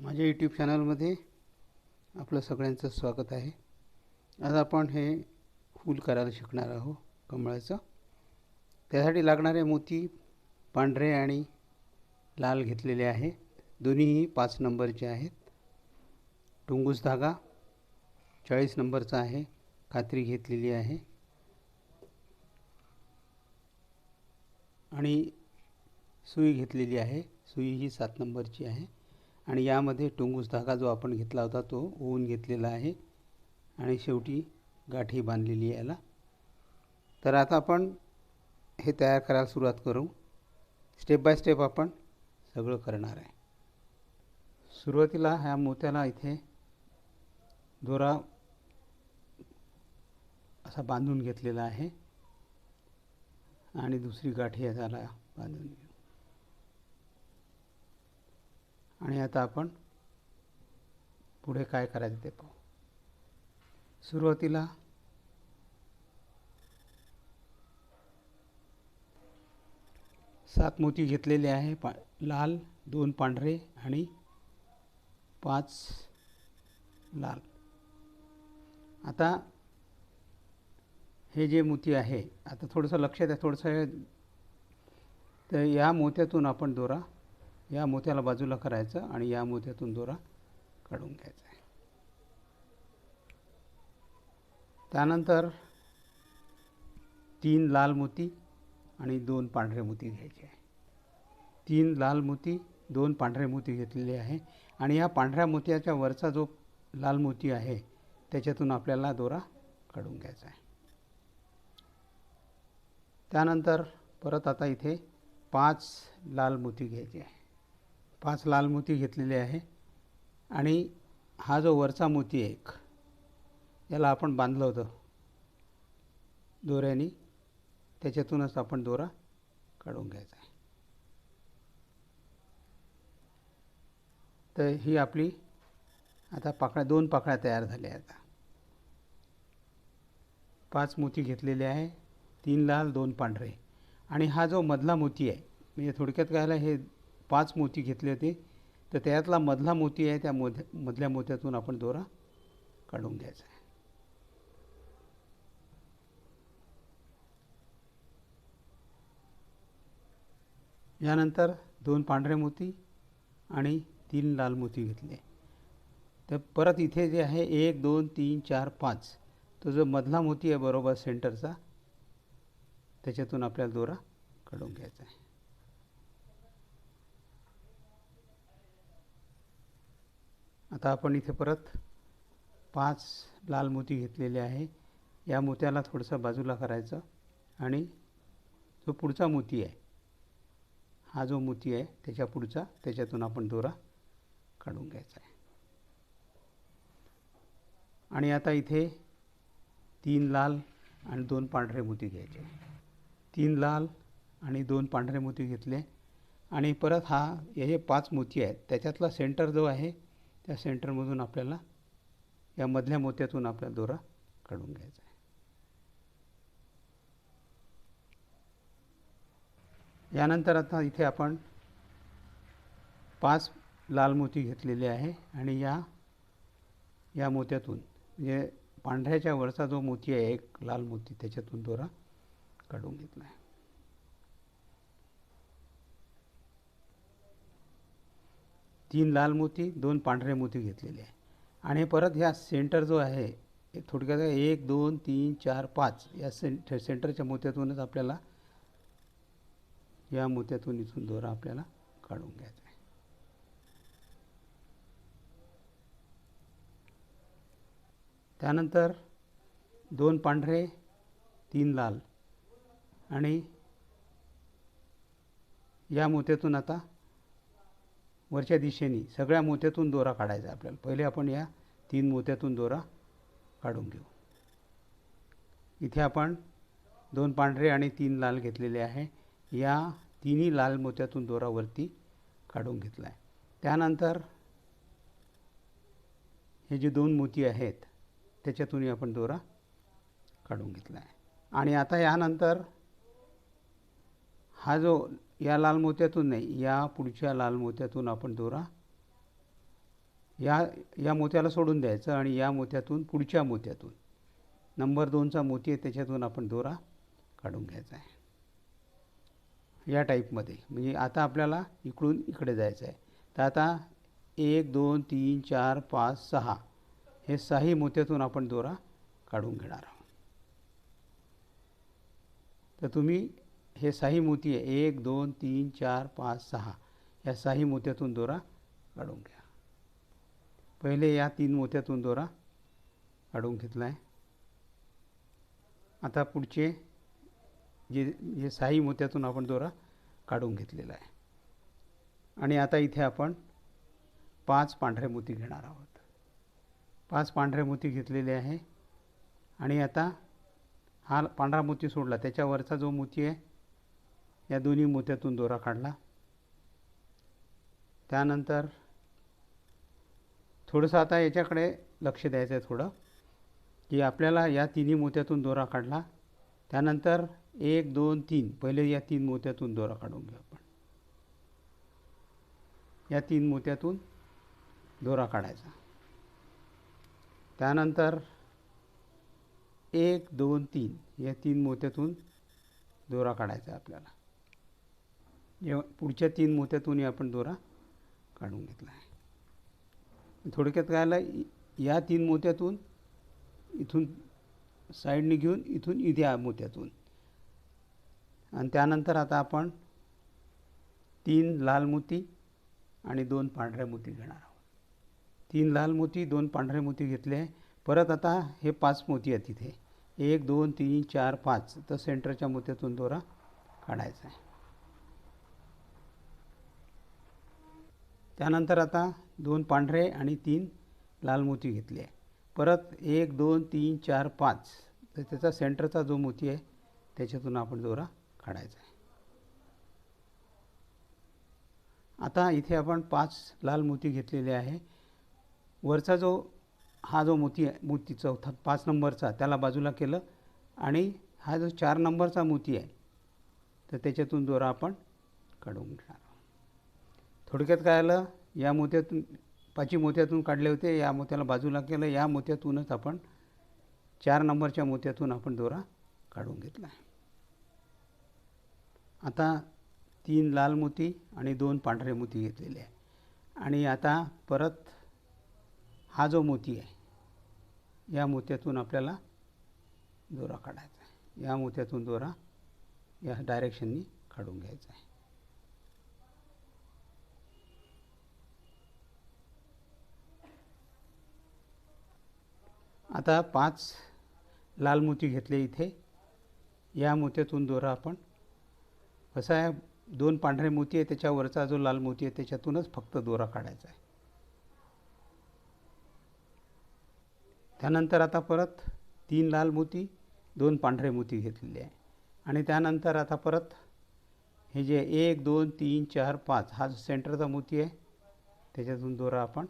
माझ्या यूट्यूब चॅनलमध्ये आपलं सगळ्यांचं स्वागत आहे. आज आपण हे फूल करायला शिकणार आहोत कमळाचं. त्यासाठी लागणारे मोती पांढरे आणि लाल घेतलेले आहे. दोन्हीही पाच नंबरचे आहेत. टुंगूस धागा चाळीस नंबरचा आहे. खात्री घेतलेली आहे. आणि सुई घेतलेली आहे. सुई ही सात नंबरची आहे. आणि यामध्ये टुंगूस धागा जो आपण घेतला होता तो ओवून घेतलेला आहे. आणि शेवटी गाठी बांधलेली आहे याला. तर आता आपण हे तयार करायला सुरुवात करू. स्टेप बाय स्टेप आपण सगळं करणार आहे. सुरुवातीला ह्या मोत्याला इथे दोरा असा बांधून घेतलेला आहे. आणि दुसरी गाठी याला बांधून घेऊ. आणि आता आपण पुढे काय करायचं ते पाहू. सुरुवातीला सात मोती घेतलेले आहे पा लाल दोन पांढरे आणि पाच लाल. आता हे जे मोती आहे आता थोडंसं लक्षात आहे थोडंसं तर या मोत्यातून आपण दोरा या मोत्याला बाजूला करायचं आणि या मोत्यातून दोरा काढून घ्यायचा आहे. त्यानंतर तीन लाल मोती आणि दोन पांढरे मोती घ्यायचे आहे. तीन लाल मोती दोन पांढरे मोती घेतलेले आहे आणि या पांढऱ्या मोत्याच्या वरचा जो लाल मोती आहे त्याच्यातून आपल्याला दोरा काढून घ्यायचा आहे. त्यानंतर परत आता इथे पाच लाल मोती घ्यायचे आहे. पाच लाल मोती घेतलेले आहे आणि हा जो वरचा मोती आहे एक याला आपण बांधलं होतं. दोऱ्याने त्याच्यातूनच आपण दोरा काढून घ्यायचा आहे. तर ही आपली आता पाकळ्या दोन पाकळ्या तयार झाल्या आता पाच मोती घेतलेले आहे तीन लाल दोन पांढरे. आणि हा जो मधला मोती आहे म्हणजे थोडक्यात कायला हे पाच मोती घेतले होते. तर त्यातला मधला मोती आहे त्या मोध्या मधल्या मोत्यातून आपण दोरा काढून घ्यायचा आहे. यानंतर दोन पांढरे मोती आणि तीन लाल मोती घेतले. तर परत इथे जे आहे एक दोन तीन चार पाच. तो जो मधला मोती आहे बरोबर सेंटरचा त्याच्यातून आपल्याला दोरा काढून घ्यायचा आहे. आता आपण इथे परत पाच लाल मोती घेतलेले आहे. या मोत्याला थोडंसं बाजूला करायचं आणि जो पुढचा मोती आहे हा जो मोती आहे त्याच्या पुढचा त्याच्यातून आपण दोरा काढून घ्यायचा आहे. आणि आता इथे तीन लाल आणि दोन पांढरे मोती घ्यायचे. तीन लाल आणि दोन पांढरे मोती घेतले. आणि परत हा हे पाच मोती आहेत त्याच्यातला सेंटर जो आहे त्या सेंटरमधून आपल्याला या मधल्या मोत्यातून आपल्या दोरा काढून घ्यायचा आहे. यानंतर आता इथे आपण पाच लाल मोती घेतलेले आहे आणि या या मोत्यातून म्हणजे पांढऱ्याच्या वरचा जो मोती आहे एक लाल मोती त्याच्यातून दोरा काढून घेतला आहे. तीन लाल मोती दोन पांढरे मोती घेतलेले आहे. आणि परत ह्या सेंटर जो आहे थोडक्यात एक दोन तीन चार पाच या सेंट सेंटरच्या मोत्यातूनच आपल्याला या मोत्यातून इथून दोरा आपल्याला काढून घ्यायचा आहे. त्यानंतर दोन पांढरे तीन लाल. आणि या मोत्यातून आता वरच्या दिशेने सगळ्या मोत्यातून दोरा काढायचा आपल्याला. पहिले आपण या तीन मोत्यातून दोरा काढून घेऊ. इथे आपण दोन पांढरे आणि तीन लाल घेतलेले आहे. या तिन्ही लाल मोत्यातून दोरावरती काढून घेतला आहे त्यानंतर हे जे दोन मोती आहेत त्याच्यातूनही आपण दोरा काढून घेतला आहे आणि आता यानंतर हा जो या लाल मोत्यातून नाही या पुढच्या लाल मोत्यातून आपण दोरा या या मोत्याला सोडून द्यायचं आणि या मोत्यातून पुढच्या मोत्यातून. नंबर दोनचा मोती आहे त्याच्यातून आपण दोरा काढून घ्यायचा आहे. या टाईपमध्ये म्हणजे आता आपल्याला इकडून इकडे जायचं आहे. तर आता एक दोन तीन चार पाच सहा हे सहाही मोत्यातून आपण दोरा काढून घेणार आहोत. तर तुम्ही हे साही मोती आहे. एक दोन तीन चार पाच सहा. या साही मोत्यातून दोरा काढून घ्या. पहिले या तीन मोत्यातून दोरा काढून घेतला आहे आता पुढचे जे जे साही मोत्यातून आपण दोरा काढून घेतलेला आहे. आणि आता इथे आपण पाच पांढरे मोती घेणार आहोत. पाच पांढरे मोती घेतलेले आहे. आणि आता हा पांढरा मोती सोडला. त्याच्यावरचा जो मोती आहे या दोन्ही मोत्यातून दोरा काढला. त्यानंतर थोडंसं आता याच्याकडे लक्ष द्यायचं आहे थोडं की आपल्याला या तिन्ही मोत्यातून दोरा काढला. त्यानंतर एक दोन तीन. पहिले या तीन मोत्यातून दोरा काढून घेऊ आपण. या तीन मोत्यातून दोरा काढायचा. त्यानंतर एक दोन तीन. या तीन मोत्यातून दोरा काढायचा आपल्याला. जेव्हा पुढच्या तीन मोत्यातूनही आपण दोरा काढून घेतला आहे. थोडक्यात काय आला या तीन मोत्यातून इथून साईडने घेऊन इथून इथे मोत्यातून. आणि त्यानंतर आता आपण तीन लाल मोती आणि दोन पांढऱ्या मोती घेणार आहोत. तीन लाल मोती दोन पांढऱ्या मोती घेतले आहे. परत आता हे पाच मोती आहेत तिथे एक दोन तीन चार पाच. तर सेंटरच्या मोत्यातून दोरा काढायचा आहे. त्यानंतर आता दोन पांढरे आणि तीन लाल मोती घेतले आहे. परत एक दोन तीन चार पाच. तर त्याचा सेंटरचा जो मोती आहे त्याच्यातून आपण दोरा काढायचा आहे. आता इथे आपण पाच लाल मोती घेतलेले आहे. वरचा जो हा जो मोती आहे मोती चौथा पाच नंबरचा त्याला बाजूला केलं आणि हा जो चार नंबरचा मोती आहे तर त्याच्यातून दोरा आपण काढून घेणार थोडक्यात काय आलं? या मोत्यातून पाची मोत्यातून काढले होते या मोत्याला बाजूला केलं या मोत्यातूनच आपण चार नंबरच्या मोत्यातून आपण दोरा काढून घेतला. आहे आता तीन लाल मोती आणि दोन पांढरे मोती घेतलेले आहे. आणि आता परत हा जो मोती आहे या मोत्यातून आपल्याला दोरा काढायचा आहे. या मोत्यातून दोरा या डायरेक्शननी काढून घ्यायचा आहे. आता पाच लाल मोती घेतले इथे. या मोत्यातून दोरा आपण. कसं आहे दोन पांढरे मोती आहे त्याच्यावरचा जो लाल मोती आहे त्याच्यातूनच फक्त दोरा काढायचा आहे. त्यानंतर आता परत तीन लाल मोती दोन पांढरे मोती घेतलेले आहे. आणि त्यानंतर आता परत हे जे एक दोन तीन चार पाच हा जो सेंटरचा मोती आहे त्याच्यातून दोरा आपण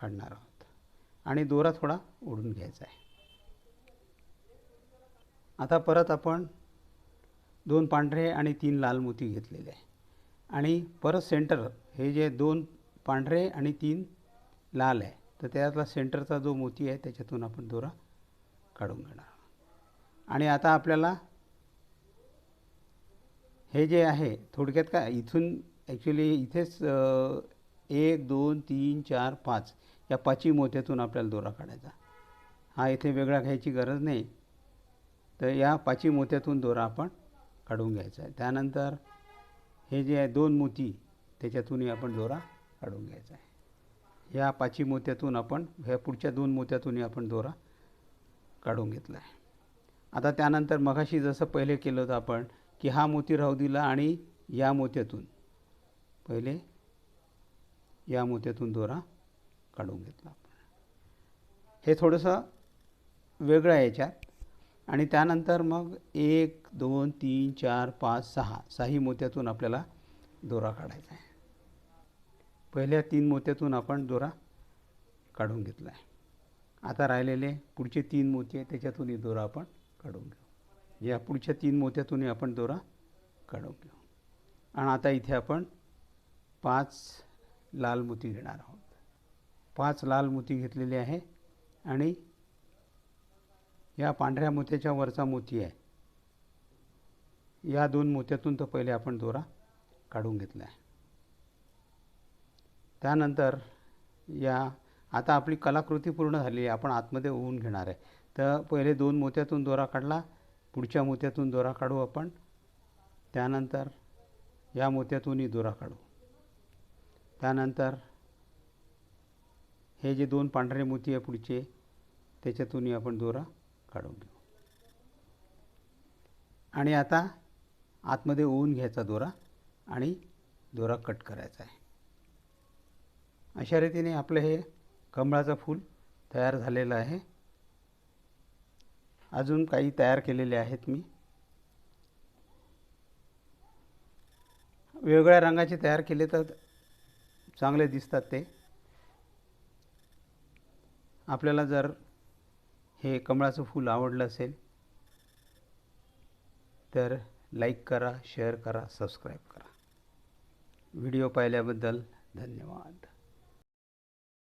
काढणार आहोत. आणि दोरा थोडा ओढून घ्यायचा आहे. आता परत आपण दोन पांढरे आणि तीन लाल मोती घेतलेले आहे. आणि परत सेंटर हे जे दोन पांढरे आणि तीन लाल आहे तर त्यातला सेंटरचा जो मोती आहे त्याच्यातून आपण दोरा काढून घेणार आणि आता आपल्याला हे जे आहे थोडक्यात काय इथून ॲक्च्युली इथेच एक दोन तीन चार पाच या पाचवी मोत्यातून आपल्याला दोरा काढायचा. हा इथे वेगळा घ्यायची गरज नाही. तर या पाचवी मोत्यातून दोरा आपण काढून घ्यायचा आहे. त्यानंतर हे जे आहे दोन मोती त्याच्यातूनही आपण दोरा काढून घ्यायचा आहे. या पाचवी मोत्यातून आपण ह्या पुढच्या दोन मोत्यातूनही आपण दोरा काढून घेतला आहे. आता त्यानंतर मघाशी जसं पहिले केलं होतं आपण की हा मोती राहू दिला आणि या मोत्यातून पहिले या मोत्यातून दोरा काढून घेतला. आपण हे थोडंसं वेगळं आहे याच्यात. आणि त्यानंतर मग एक दोन तीन चार पाच सहा सही मोत्यातून आपल्याला दोरा काढायचा आहे. पहिल्या तीन मोत्यातून आपण दोरा काढून घेतला आहे. आता राहिलेले पुढचे तीन मोती आहे त्याच्यातूनही दोरा आपण काढून घेऊ. या पुढच्या तीन मोत्यातूनही आपण दोरा काढून घेऊ. आणि आता इथे आपण पाच लाल मोती घेणार आहोत. पाच लाल मोती घेतलेले आहे आणि या पांढऱ्या मोत्याच्या वरचा मोती आहे. या दोन मोत्यातून तर पहिले आपण दोरा काढून घेतला आहे. त्यानंतर या आता आपली कलाकृती पूर्ण झाली आहे आपण आतमध्ये होऊन घेणार आहे. तर पहिले दोन मोत्यातून दोरा काढला पुढच्या मोत्यातून दोरा काढू आपण. त्यानंतर या मोत्यातूनही दोरा काढू. त्यानंतर हे जे दोन पांढरे मोती आहे पुढचे त्याच्यातूनही आपण दोरा काढून घेऊ. आणि आता आतमध्ये ओवून घ्यायचा दोरा आणि दोरा कट करायचा आहे. अशा रीतीने आपलं हे कमळाचं फूल तयार झालेलं आहे. अजून काही तयार केलेले आहेत मी. वेगवेगळ्या रंगाचे तयार केले तर चांगले दिसतात ते. आपल्याला जर हे कमळाचं फूल आवडलं असेल तर लाईक करा शेअर करा सबस्क्राईब करा. व्हिडिओ पाहिल्याबद्दल धन्यवाद.